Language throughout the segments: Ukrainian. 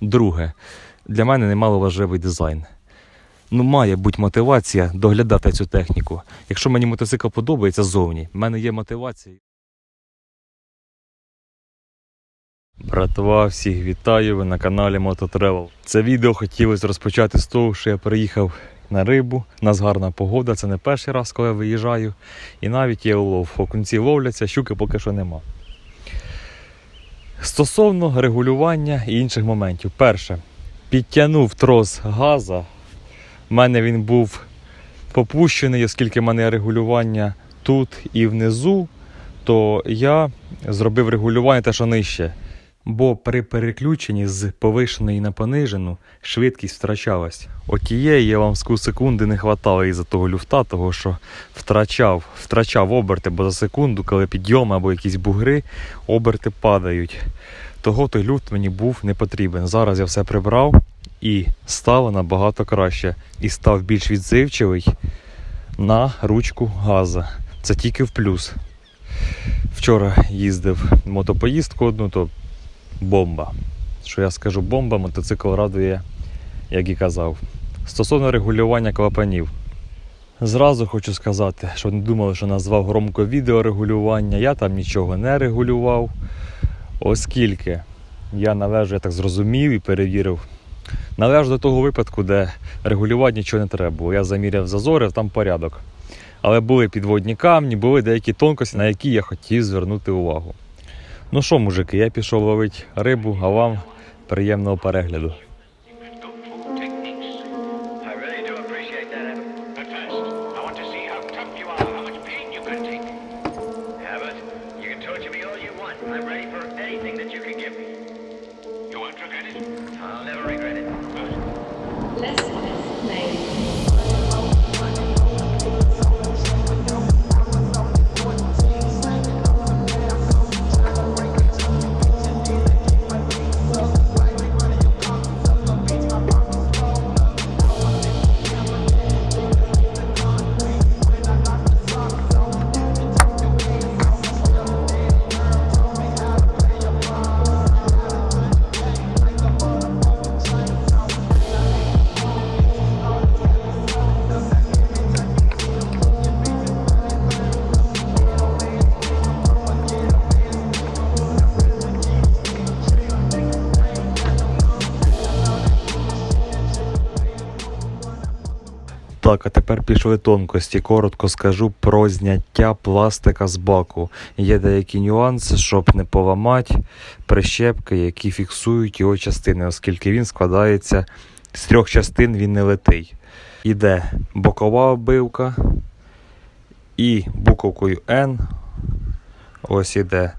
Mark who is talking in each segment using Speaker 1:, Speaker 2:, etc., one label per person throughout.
Speaker 1: Друге, для мене немало важливий дизайн. Ну, має бути мотивація доглядати цю техніку. Якщо мені мотоцикл подобається ззовні, в мене є мотивація. Братва, всіх вітаю, ви на каналі Мототревел. Це відео хотілося розпочати з того, що я приїхав на рибу. У нас гарна погода, це не перший раз, коли я виїжджаю. І навіть є улов. Окунці ловляться, щуки поки що нема. Стосовно регулювання і інших моментів. Перше, підтягнув трос газа. У мене він був попущений, оскільки в мене регулювання тут і внизу, то я зробив регулювання те, що нижче. Бо при переключенні з повишеної на понижену швидкість втрачалась. От тієї я вам з секунди не хватало із-за того люфта, того що втрачав, втрачав оберти, бо за секунду, коли підйоми або якісь бугри, оберти падають. Того той люфт мені був не потрібен. Зараз я все прибрав і стало набагато краще. І став більш відзивчивий на ручку газа. Це тільки в плюс. Вчора їздив мотопоїздку одну, то бомба. Що я скажу, бомба, мотоцикл радує, як і казав. Стосовно регулювання клапанів. Зразу хочу сказати, що не думали, що назвав громко відеорегулювання. Я там нічого не регулював, оскільки я належу, я так зрозумів і перевірив. Належу до того випадку, де регулювати нічого не треба було. Я заміряв зазори, там порядок. Але були підводні камні, були деякі тонкості, на які я хотів звернути увагу. Ну що, мужики, я пішов ловити рибу, а вам приємного перегляду. Так, а тепер пішли тонкості. Коротко скажу про зняття пластика з баку. Є деякі нюанси, щоб не поламати прищепки, які фіксують його частини, оскільки він складається з трьох частин, він не летий. Іде бокова оббивка і буковкою N. Ось іде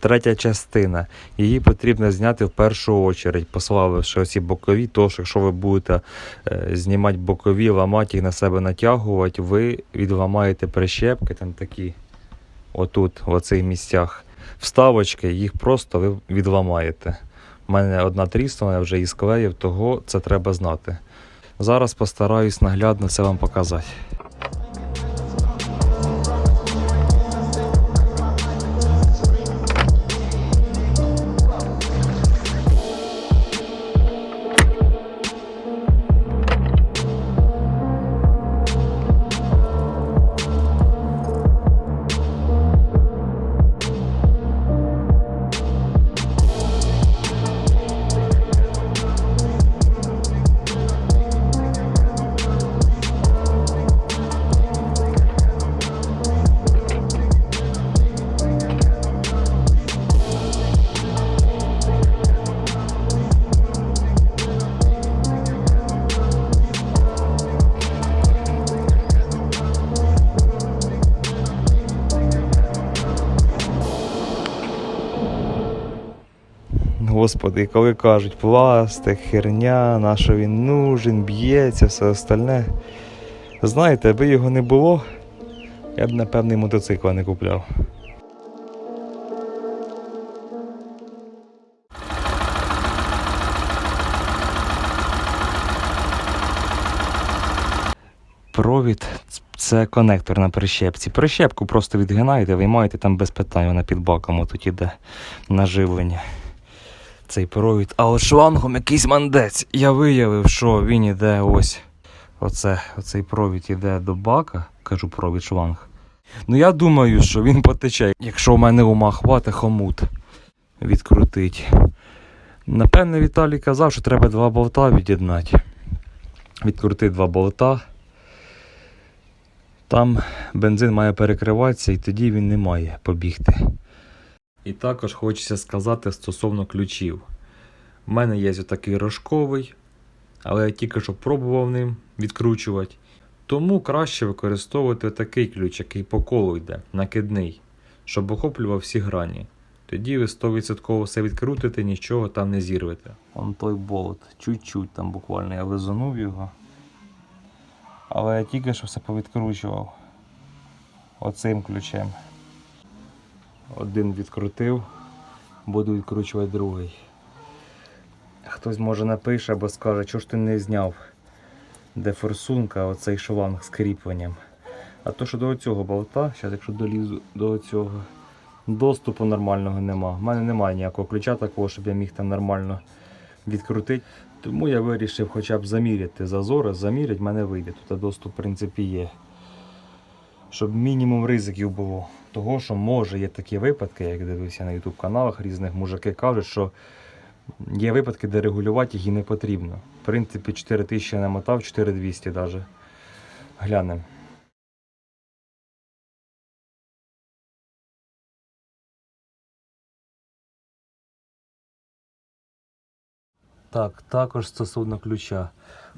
Speaker 1: третя частина. Її потрібно зняти в першу очередь, пославивши оці бокові, що якщо ви будете е, знімати бокові, ламати їх на себе натягувати, ви відламаєте прищепки, там такі, отут, в оцих місцях, вставочки, їх просто ви відламаєте. У мене одна тріснула, я вже її склеїв, того це треба знати. Зараз постараюсь наглядно це вам показати. Господи, коли кажуть пластик, херня, на що він нужен, б'ється, все остальне. Знаєте, аби його не було, я б напевне мотоцикла не купляв. Провід це конектор на прищепці. Прищепку просто відгинаєте, виймаєте там без питань, вона під баком тут іде наживлення. Цей провід. А от шлангом якийсь мандець. Я виявив, що він іде ось. Оце, оцей провід іде до бака. Кажу провід шланг. Ну я думаю, що він потече, якщо в мене ума хватить хомут відкрутить. Напевне, Віталій казав, що треба два болта від'єднати. Відкрути два болта. Там бензин має перекриватися і тоді він не має побігти. І також хочеться сказати стосовно ключів. У мене є отакий рожковий, але я тільки що пробував ним відкручувати. Тому краще використовувати такий ключ, який по колу йде, накидний, щоб охоплював всі грані. Тоді ви 100% все відкрутите, нічого там не зірвете. Он той болт, чуть-чуть там буквально я визонув його. Але я тільки що все повідкручував оцим ключем. Один відкрутив, буду відкручувати другий. Хтось може напише або скаже, чого ж ти не зняв, де форсунка, оцей шланг з кріпленням. А то, що до цього болта, зараз якщо долізу до цього, доступу нормального нема. У мене немає ніякого ключа такого, щоб я міг там нормально відкрутити. Тому я вирішив хоча б заміряти зазори, заміряти в мене вийде. Тут доступ в принципі є. Щоб мінімум ризиків було. Того, що може є такі випадки, як дивився на YouTube каналах різних, мужики кажуть, що є випадки, де регулювати їх і не потрібно. В принципі, 4000 я намотав, 4200 навіть. Глянемо. Так, також стосовно ключа.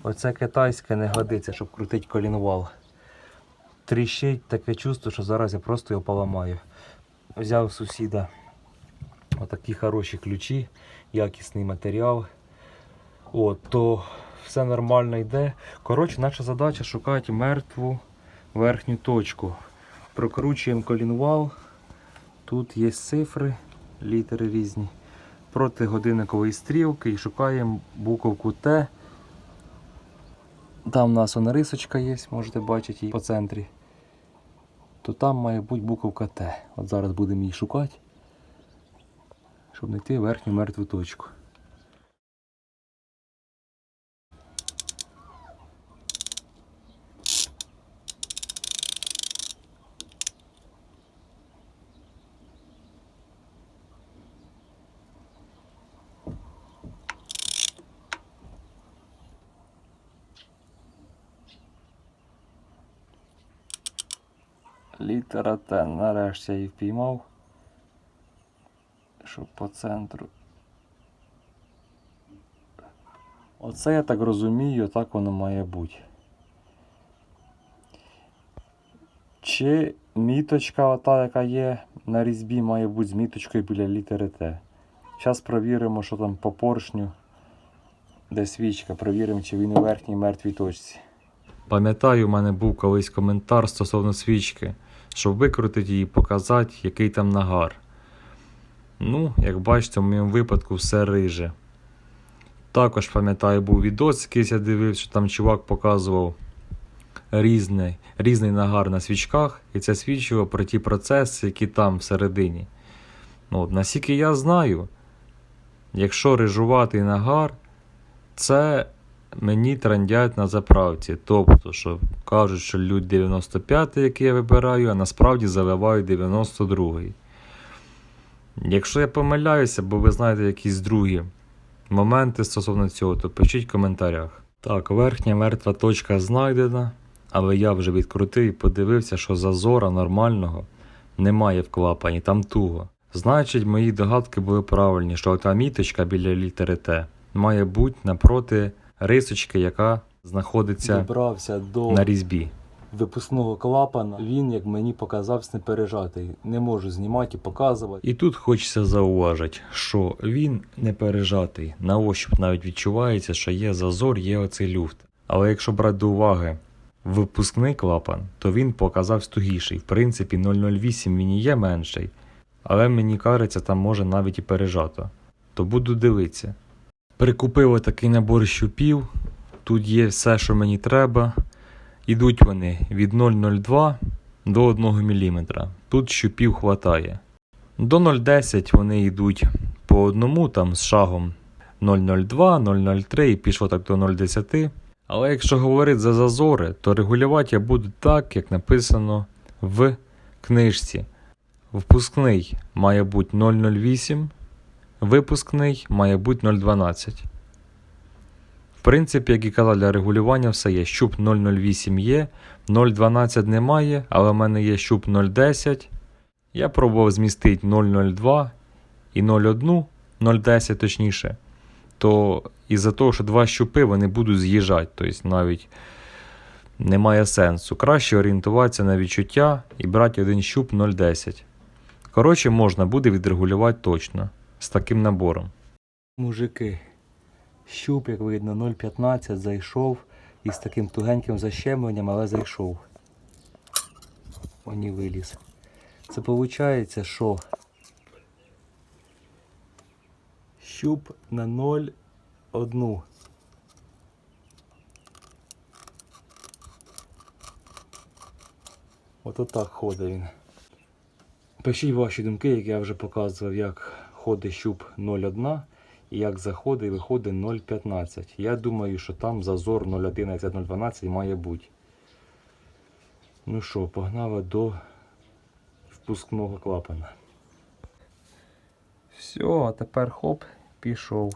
Speaker 1: Оце китайське не годиться, щоб крутити колінвал. Тріщить таке чувство, що зараз я просто його поламаю. Взяв сусіда отакі хороші ключі, якісний матеріал. От, то все нормально йде. Коротше, наша задача шукати мертву верхню точку. Прокручуємо колінвал. Тут є цифри, літери різні проти годинникової стрілки і шукаємо буковку Т. Там у нас вона рисочка є, можете бачити її по центрі. То там має бути буковка Т. От зараз будемо її шукати, щоб знайти верхню мертву точку. Літера Т. Нарешті я її впіймав. Щоб по центру. Оце я так розумію, так воно має бути. Чи міточка, ота, яка є на різьбі, має бути з міточкою біля літери Т. Зараз провіримо, що там по поршню, де свічка, провіримо, чи він у верхній мертвій точці. Пам'ятаю, у мене був колись коментар стосовно свічки, щоб викрутити її, і показати, який там нагар. Ну, як бачите, в моєму випадку все риже. Також пам'ятаю, був відос, якийсь я дивився, що там чувак показував різний, різний нагар на свічках, і це свідчило про ті процеси, які там всередині. Ну, от, наскільки я знаю, якщо рижуватий нагар, це мені трандять на заправці. Тобто, що кажуть, що лють 95, який я вибираю, а насправді заливають 92. Якщо я помиляюся, бо ви знаєте якісь другі моменти стосовно цього, то пишіть в коментарях. Так, верхня мертва точка знайдена, але я вже відкрутив і подивився, що зазора нормального немає в клапані, там туго. Значить, мої догадки були правильні, що та міточка біля літери Т має бути напроти рисочки, яка знаходиться
Speaker 2: Добрався до
Speaker 1: на різьбі.
Speaker 2: випускного клапана. Він, як мені показався, не пережатий. Не можу знімати і показувати.
Speaker 1: І тут хочеться зауважити, що він не пережатий. На ощуп навіть відчувається, що є зазор, є оцей люфт. Але якщо брати до уваги випускний клапан, то він показався тугіший. В принципі, 0,08 він і є менший. Але мені кажеться, там може навіть і пережато. То буду дивитися. Прикупив отакий набор щупів. Тут є все, що мені треба. Ідуть вони від 0,02 до 1 мм. Тут щупів хватає. До 0,10 вони йдуть
Speaker 3: по одному там з шагом 0,02, 0,03 і пішло так до 0,10. Але якщо говорити за зазори, то регулювати я буду так, як написано в книжці. Впускний має бути 0,08, випускний має бути 0,12. В принципі, як і казав, для регулювання все є. Щуп 0,08 є, 0,12 немає, але в мене є щуп 0,10. Я пробував змістити 0,02 і 0,1, 0,10 точніше. То із-за того, що два щупи вони будуть з'їжджати, тобто навіть немає сенсу. Краще орієнтуватися на відчуття і брати один щуп 0,10. Коротше, можна буде відрегулювати точно з таким набором.
Speaker 1: Мужики, щуп, як видно, 0,15 зайшов із таким тугеньким защемленням, але зайшов. Оні виліз. Це виходить, що щуп на 0,1. Ото так ходить він. Пишіть ваші думки, як я вже показував, як ходить щуп 0,1 і як заходить і виходить 0,15. Я думаю, що там зазор 0,11-0,12 має бути. Ну що, погнали до впускного клапана. Все, а тепер хоп, пішов.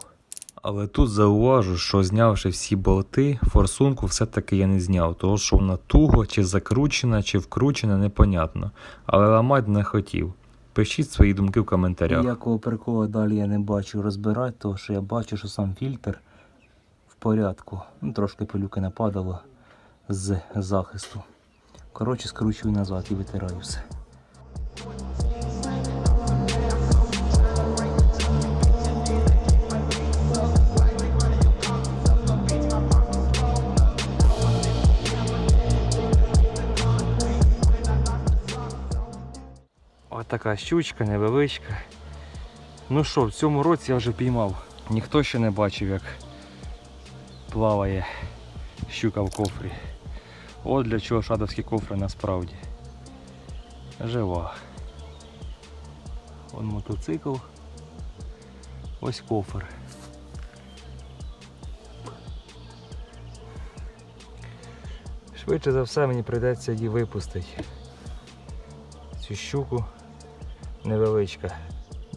Speaker 3: Але тут зауважу, що знявши всі болти, форсунку все-таки я не зняв, тому що вона туго, чи закручена, чи вкручена, непонятно. Але ламати не хотів. Пишіть свої думки в коментарях.
Speaker 1: Ніякого прикола далі я не бачу розбирати, тому що я бачу, що сам фільтр в порядку. Ну, трошки пилюки нападало з захисту. Коротше, скручую назад і витираю все. Така щучка невеличка. Ну що, в цьому році я вже піймав. Ніхто ще не бачив, як плаває щука в кофрі. От для чого шадовські кофри насправді. Жива. Вон мотоцикл. Ось кофр. Швидше за все мені прийдеться її випустити. Цю щуку невеличка.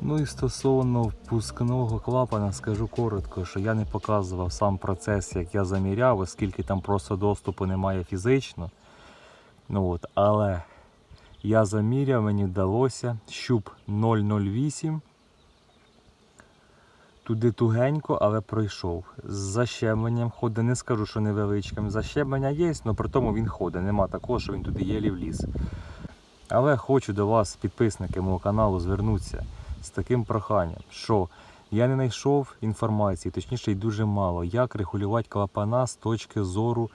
Speaker 1: Ну і стосовно впускного клапана скажу коротко, що я не показував сам процес, як я заміряв, оскільки там просто доступу немає фізично. Ну от, Але я заміряв, мені вдалося щуп 008. Туди тугенько, але пройшов. З защемленням ходить, не скажу, що невеличким. Защемлення є, але при тому він ходить. Нема такого, що він туди єлі вліз. Але хочу до вас, підписники мого каналу, звернутися з таким проханням, що я не знайшов інформації, точніше й дуже мало, як регулювати клапана з точки зору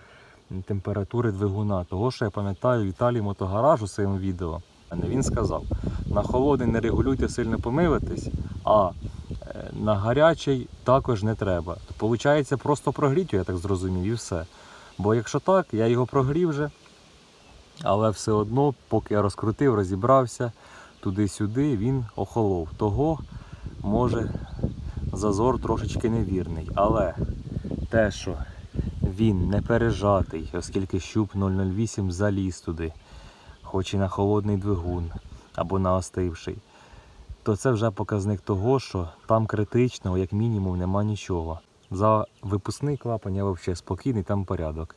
Speaker 1: температури двигуна. Того, що я пам'ятаю, Віталій Мотогараж у своєму відео він сказав: на холодний не регулюйте сильно помилитись, а е, на гарячий також не треба. Получається, просто прогріть, я так зрозумів, і все. Бо якщо так, я його прогрів вже. Але все одно, поки я розкрутив, розібрався туди-сюди, він охолов. Того може зазор трошечки невірний. Але те, що він не пережатий, оскільки щуп 008 заліз туди, хоч і на холодний двигун або на остивший, то це вже показник того, що там критичного, як мінімум, нема нічого. За випускний клапан я взагалі спокійний, там порядок.